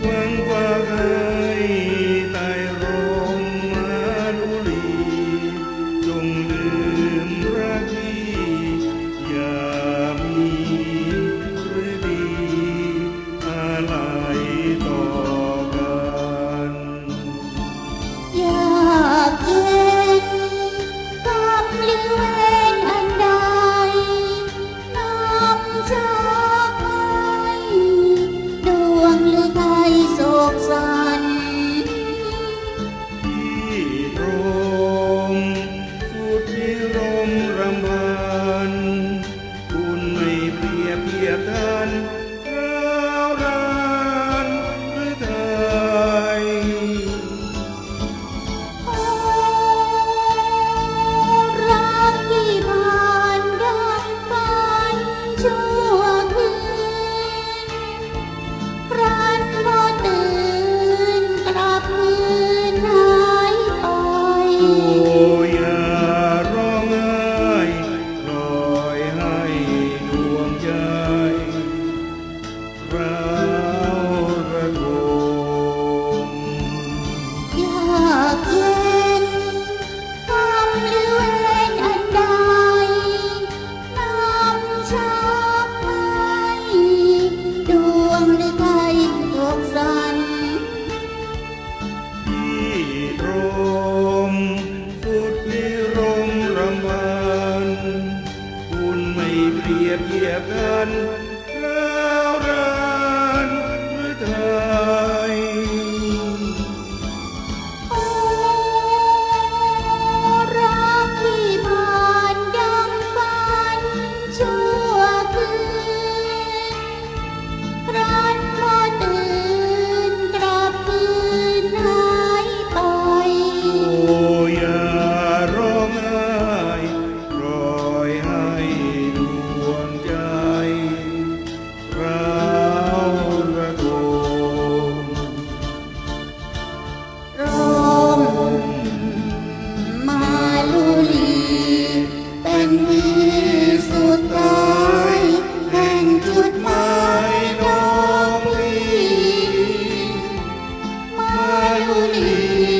滚滚。Oh. นเรื่เรินด้วยเธอ I will leave.